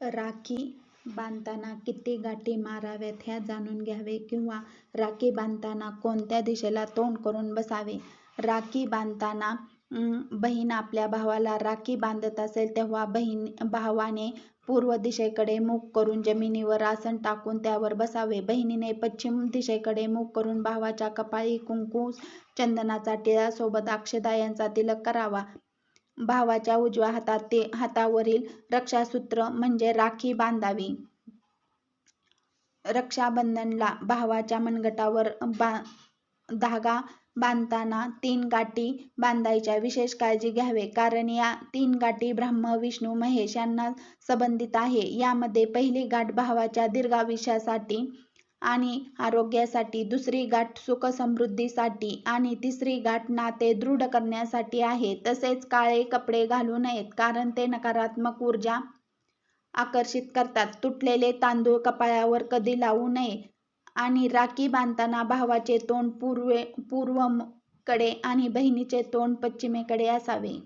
राखी बांधताना किती गाठी माराव्यात हे जाणून घ्यावे किंवा राखी बांधताना कोणत्या दिशेला तोंड करून बसावे. राखी बांधताना बहीण आपल्या भावाला राखी बांधत असेल तेव्हा भावाने पूर्व दिशेकडे मुख करून जमिनीवर आसन टाकून त्यावर बसावे. बहिणीने पश्चिम दिशेकडे मुख करून भावाच्या कपाळी कुंकू, चंदनाचा टिळा सोबत अक्षदा यांचा तिलक करावा. भावाच्या उजव्या हातात हातावरील रक्षासूत्र म्हणजे राखी बांधावी. रक्षाबंधनला भावाच्या मनगटावर बा धागा बांधताना तीन गाठी बांधायच्या. विशेष काळजी घ्यावे कारण या तीन गाठी ब्रह्म विष्णू, महेश यांना संबंधित आहे. यामध्ये पहिली गाठ भावाच्या दीर्घायुष्यासाठी आणि आरोग्यासाठी, दुसरी गाठ सुख-समृद्धीसाठी आणि तिसरी गाठ नाते दृढ करण्यासाठी आहे. तसेच काळे कपडे घालू नयेत, कारण ते नकारात्मक ऊर्जा आकर्षित करतात. तुटलेले तांदूळ कपाळावर कधी लावू नये आणि राखी बांधताना भावाचे तोंड पूर्वे पूर्वकडे आणि बहिणीचे तोंड पश्चिमेकडे असावे.